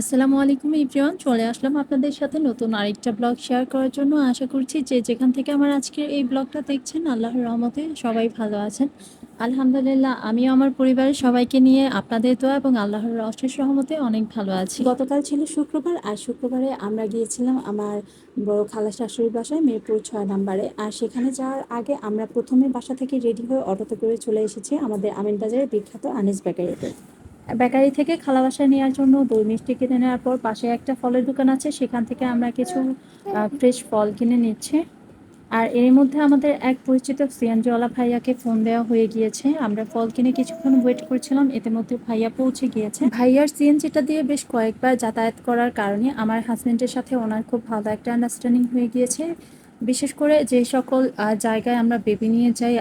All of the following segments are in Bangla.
আসসালামু আলাইকুম ইব্রিয়ান চলে আসলাম আপনাদের সাথে নতুন আরেকটা ব্লগ শেয়ার করার জন্য। আশা করছি যে যেখান থেকে আমার আজকের এই ব্লগটা দেখছেন, আল্লাহর রহমতে সবাই ভালো আছেন। আলহামদুলিল্লাহ, আমিও আমার পরিবারের সবাইকে নিয়ে আপনাদের দোয়া এবং আল্লাহর অশেষ রহমতে অনেক ভালো আছি। গতকাল ছিল শুক্রবার, আর শুক্রবারে আমরা গিয়েছিলাম আমার বড় খালা শাশুড়ির বাসায়, মিরপুর ছয় নম্বরে। আর সেখানে যাওয়ার আগে আমরা প্রথমে বাসা থেকে রেডি হয়ে অটোতে করে চলে এসেছি আমাদের আমিনবাজারের বিখ্যাত আনিস বেকারিতে। বেকারি থেকে খালা বাসায় নেওয়ার জন্য দই মিষ্টি কিনে নেওয়ার পর পাশে একটা ফলের দোকান আছে, সেখান থেকে আমরা কিছু ফ্রেশ ফল কিনে নিচ্ছি। আর এর মধ্যে আমাদের এক পরিচিত সিএনজিওয়ালা ভাইয়াকে ফোন দেওয়া হয়ে গিয়েছে। আমরা ফল কিনে কিছুক্ষণ ওয়েট করছিলাম, এতে মধ্যে ভাইয়া পৌঁছে গিয়েছে। ভাইয়ার সিএনজিটা দিয়ে বেশ কয়েকবার যাতায়াত করার কারণে আমার হাজবেন্ডের সাথে ওনার খুব ভালো একটা আন্ডারস্ট্যান্ডিং হয়ে গিয়েছে। বিশেষ করে যে সকল জায়গায় আমরা বেবি নিয়ে যাই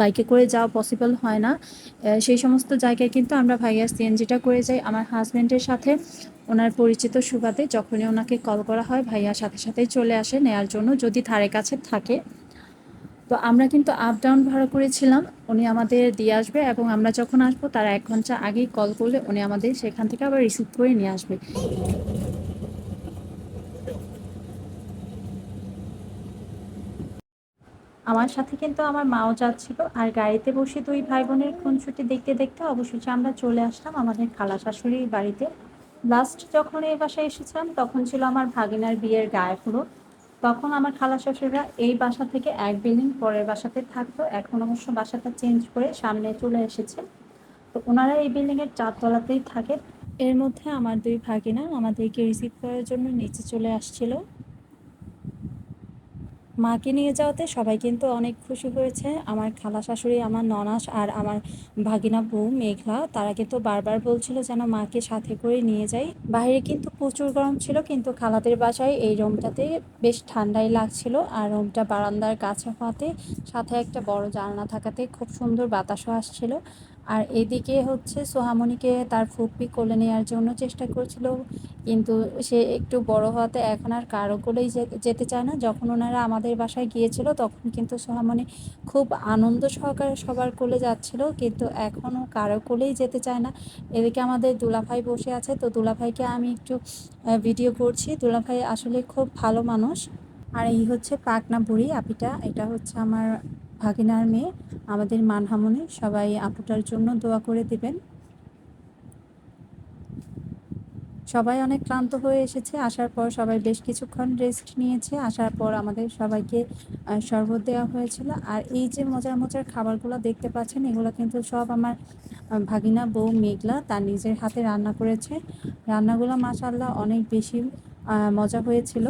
বাইকে করে যাওয়া পসিবল হয় না। সেই সমস্ত জায়গায় কিন্তু আমরা ভাইয়া সিএনজিটা করে যাই। আমার হাজবেন্ডের সাথে ওনার পরিচিত সুবাদে যখনই ওনাকে কল করা হয়, ভাইয়া সাথে সাথেই চলে আসে নেয়ার জন্য, যদি ধারে কাছে থাকে। তো আমরা কিন্তু আপ ডাউন ভাড়া করেছিলাম, উনি আমাদের দিয়ে আসবে এবং আমরা যখন আসব, তার এক ঘণ্টা আগেই কল করলে উনি আমাদের সেখান থেকে আবার রিসিভ করে নিয়ে আসবে। আমার সাথে কিন্তু আমার মাও যাচ্ছিল। আর গাড়িতে বসে দুই ভাই বোনের খুনসুটি দেখতে দেখতে অবশেষে আমরা চলে আসলাম আমাদের খালা শাশুড়ির বাড়িতে। লাস্ট যখন এই বাসায় এসেছিলাম, তখন ছিল আমার ভাগিনার বিয়ের গায়ে হলুদ তখন আমার খালা শাশুড়িরা এই বাসা থেকে এক বিল্ডিং পরের বাসাতে থাকতো। এখন অবশ্য বাসাটা চেঞ্জ করে সামনে চলে এসেছে। তো ওনারা এই বিল্ডিং এর চারতলাতেই থাকে। এর মধ্যে আমার দুই ভাগিনা আমাদেরকে রিসিভ করার জন্য নিচে চলে আসছিল। মাকে নিয়ে যাওয়াতে সবাই কিন্তু অনেক খুশি হয়েছে। আমার খালা শাশুড়ি, আমার ননাস আর আমার ভাগিনা বউ মেঘলা, তারা কিন্তু বারবার বলছিল যেন মাকে সাথে করে নিয়ে যাই। বাইরে কিন্তু প্রচুর গরম ছিল, কিন্তু খালাদের বাসায় এই রুমটাতে বেশ ঠান্ডাই লাগছিল আর রুমটা বারান্দার কাছে হওয়াতে সাথে একটা বড় জানলা থাকাতে খুব সুন্দর বাতাসও আসছিল। আর এদিকে হচ্ছে সোহামণিকে তার ফুপি কোলে নেওয়ার জন্য চেষ্টা করছিল, কিন্তু সে একটু বড় হওয়াতে এখন আর কারও কোলেই যেতে চায় না। যখন ওনারা আমাদের বাসায় গিয়েছিল, তখন কিন্তু সোহামণি খুব আনন্দ সহকারে সবার কোলে যাচ্ছিল, কিন্তু এখনও কারও কোলেই যেতে চায় না। এদিকে আমাদের দুলাভাই বসে আছে, তো দুলাভাইকে আমি একটু ভিডিও করছি। দুলাভাই আসলে খুব ভালো মানুষ। আর এই হচ্ছে পাকনা বুড়ি, আপিটা। এটা হচ্ছে আমার ভাগিনার মেয়ে, আমাদের মানহামনি সবাই আপুটার জন্য দোয়া করে দিবেন। সবাই অনেক ক্লান্ত হয়ে এসেছে, আসার পর সবাই বেশ কিছুক্ষণ রেস্ট নিয়েছে, আসার পর আমাদের সবাইকে শরবত দেওয়া হয়েছিল। আর এই যে মজার মজার খাবারগুলো দেখতে পাচ্ছেন, এগুলো কিন্তু সব আমার ভাগিনা বউ মেঘলা, তার নিজের হাতে রান্না করেছে। রান্নাগুলো মাসাল্লাহ অনেক বেশি মজা হয়েছিল।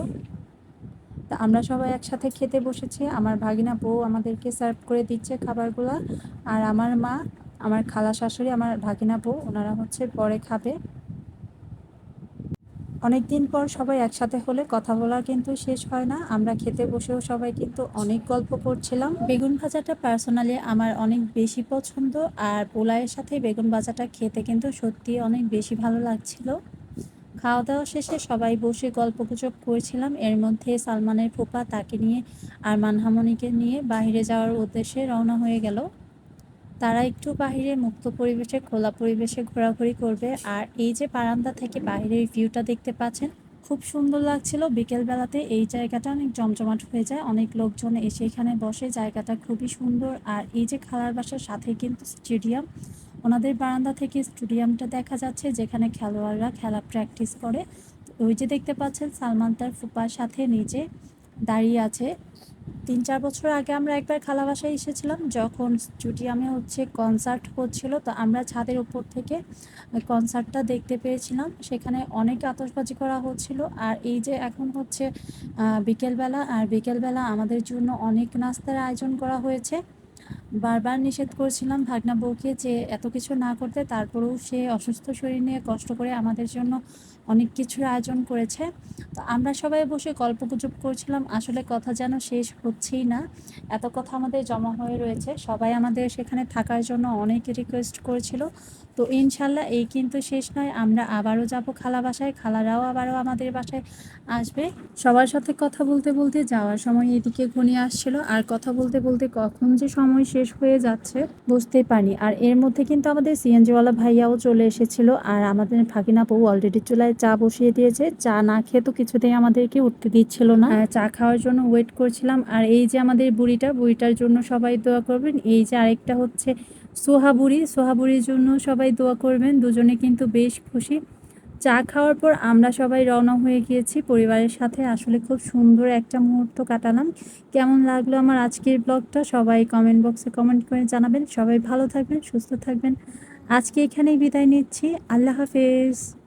তা আমরা সবাই একসাথে খেতে বসেছি। আমার ভাগিনা বউ আমাদেরকে সার্ভ করে দিচ্ছে খাবারগুলো। আর আমার মা, আমার খালা শাশুড়ি, আমার ভাগিনা বউ, ওনারা হচ্ছে পরে খাবে। অনেক দিন পর সবাই একসাথে হলে কথা বলা কিন্তু শেষ হয় না। আমরা খেতে বসেও সবাই কিন্তু অনেক গল্প করছিলাম। বেগুন ভাজাটা পার্সোনালি আমার অনেক বেশি পছন্দ। আর পোলায়ের সাথে বেগুন ভাজাটা খেতে কিন্তু সত্যি অনেক বেশি ভালো লাগছিল। খাওয়া দাওয়া শেষে সবাই বসে গল্প গুজব করছিলাম। এর মধ্যে সালমানের ফুপা তাকে নিয়ে আর মানহামনিকে নিয়ে বাইরে যাওয়ার উদ্দেশ্যে রওনা হয়ে গেল। তারা একটু বাইরে মুক্ত পরিবেশে, খোলা পরিবেশে ঘোরাঘুরি করবে। আর এই যে বারান্দা থেকে বাইরের ভিউটা দেখতে পাচ্ছেন, খুব সুন্দর লাগছিল। বিকেলবেলাতে এই জায়গাটা অনেক জমজমাট হয়ে যায়। অনেক লোকজন এসে এখানে বসে। জায়গাটা খুবই সুন্দর। আর এই যে খালার বাসার সাথে কিন্তু স্টেডিয়াম ওনাদের বারান্দা থেকে স্টেডিয়ামটা দেখা যাচ্ছে, যেখানে খেলোয়াড়রা খেলা প্র্যাকটিস করে। ওই যে দেখতে পাচ্ছেন, সালমান তার ফুপার সাথে নিচে দাঁড়িয়ে আছে। তিন চার বছর আগে আমরা একবার খালা বাসায় এসেছিলাম, যখন স্টুডিয়ামে হচ্ছে কনসার্ট হচ্ছিল, তো আমরা ছাদের উপর থেকে কনসার্টটা দেখতে পেয়েছিলাম। সেখানে অনেক আতশবাজি করা হচ্ছিল, আর এই যে এখন হচ্ছে বিকেলবেলা, আর বিকেলবেলা আমাদের জন্য অনেক নাস্তার আয়োজন করা হয়েছে। বারবার নিষেধ করেছিলাম ভাগনা বউকে যে এত কিছু না করতে, তারপরেও সে অসুস্থ শরীর নিয়ে কষ্ট করে আমাদের জন্য অনেক কিছুর আয়োজন করেছে। তো আমরা সবাই বসে গল্প গুজব করছিলাম, আসলে কথা যেন শেষ হচ্ছেই না। এত কথা আমাদের জমা হয়ে রয়েছে, সবাই আমাদের সেখানে থাকার জন্য অনেক রিকোয়েস্ট করেছিল। তো ইনশাল্লাহ এই কিন্তু শেষ নয়, আমরা আবারও যাব খালা বাসায়, খালারাও আবারও আমাদের বাসায় আসবে। সবার সাথে কথা বলতে বলতে যাওয়ার সময় এদিকে ঘনিয়ে আসছিল, আর কথা বলতে বলতে কখন যে সময় শেষ হয়ে যাচ্ছে, বুঝতেই পারিনি। আর এর মধ্যে কিন্তু আমাদের সিএনজিওয়ালা ভাইয়াও চলে এসেছিল আর আমাদের ফাকিনা বউ অলরেডি চুলায় চা বসিয়ে দিয়েছে। চা না খেয়ে তো কিছুতেই আমাদেরকে উঠতে দিচ্ছিল না। চা খাওয়ার জন্য ওয়েট করছিলাম। আর এই যে আমাদের বুড়িটা, বুড়িটার জন্য সবাই দোয়া করবেন। এই যে আরেকটা হচ্ছে সোহাবুড়ি সোহাবুড়ির জন্য সবাই দোয়া করবেন। দুজনে কিন্তু বেশ খুশি। চা খাওয়ার পর আমরা সবাই রওনা হয়ে গিয়েছি। পরিবারের সাথে আসলে খুব সুন্দর একটা মুহূর্ত কাটালাম। কেমন লাগল আমার আজকের ব্লগটা? সবাই কমেন্ট বক্সে কমেন্ট করে জানাবেন। সবাই ভালো থাকবেন, সুস্থ থাকবেন। আজকে এখানেই বিদায় নিচ্ছি। আল্লাহ হাফেজ।